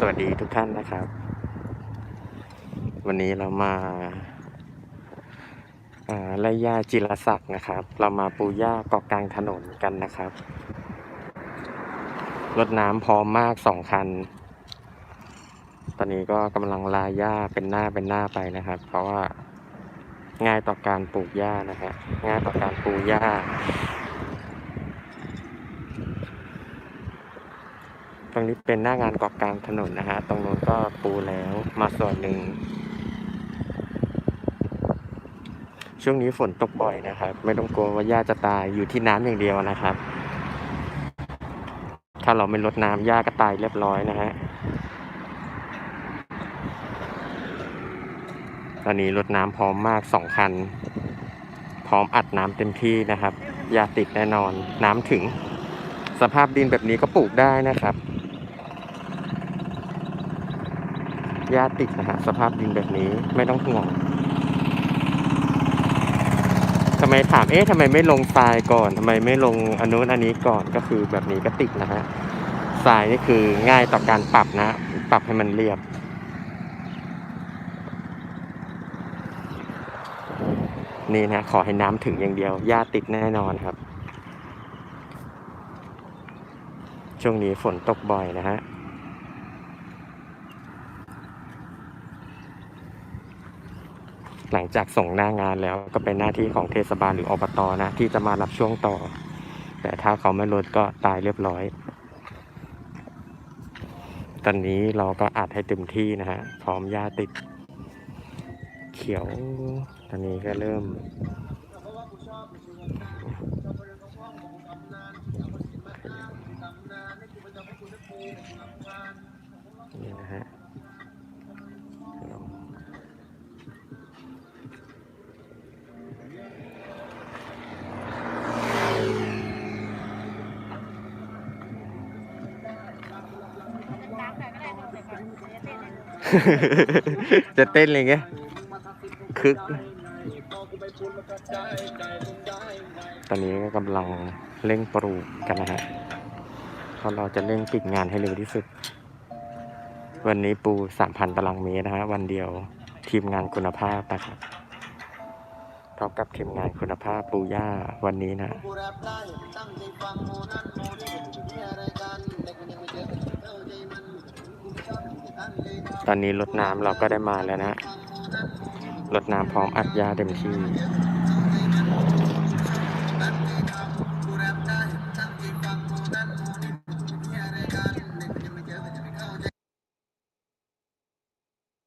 สวัสดีทุกท่านนะครับ วันนี้เรามาอ่าไล่ย่าจิรศักดิ์นะครับ เรามาปูหญ้าเกาะกลางถนนกันนะครับรถน้ำพร้อมมากสองคัน ตอนนี้ก็กำลังลาหญ้าเป็นหน้าเป็นหน้าไปนะครับ เพราะว่าง่ายต่อการปลูกหญ้านะฮะง่ายต่อการปูหญ้า ตรงนี้เป็นหน้างานกาะกลางถนนนะฮะ ตรงนู้นก็ปูแล้วมาส่วนหนึ่ง ช่วงนี้ฝนตกบ่อยนะครับ ไม่ต้องกลัวว่าหญ้าจะตายอยู่ที่น้ำอย่างเดียวนะครับ ถ้าเราไม่ลดน้ำหญ้าก็ตายเรียบร้อยนะฮะตอนนี้รดน้ำพร้อมมากสองคัน พร้อมอัดน้ำเต็มที่นะครับหญ้าติดแน่นอนน้ำถึง สภาพดินแบบนี้ก็ปลูกได้นะครับ หญ้าติดนะฮะสภาพดินแบบนี้ไม่ต้องห่วงทำไมถามเอ๊ะทำไมไม่ลงทรายก่อนทำไมไม่ลงอันนู้นอันนี้ก่อนก็คือแบบนี้ก็ติดนะฮะทรายนี่คือง่ายต่อการปรับนะ ปรับให้มันเรียบนี่นะขอให้น้ำถึงอย่างเดียวหญ้าติดแน่นอนครับ ช่วงนี้ฝนตกบ่อยนะฮะ หลังจากส่งหน้างานแล้วก็เป็นหน้าที่ของเทศบาลหรืออบตนะ ที่จะมารับช่วงต่อ แต่ถ้าเขาไม่ลดก็ตายเรียบร้อย ตอนนี้เราก็อัดให้เต็มที่นะฮะ พร้อมหญ้าติด เขียว ตอนนี้ก็เริ่ม นี่นะฮะ จะเต้นอะไรเงี้ยคึก ตอนนี้ก็กำลังเร่งปลูกกันนะฮะเพราะเราจะเร่งปิดงานให้เร็วที่สุด วันนี้ปูสามพันตารางเมตรนะฮะ วันเดียวทีมงานคุณภาพนะครับเท่ากับทีมงานคุณภาพปูย่าวันนี้นะ ตอนนี้รถน้ำเราก็ได้มาแล้วนะรถน้ำพร้อมอัดยาเต็มที่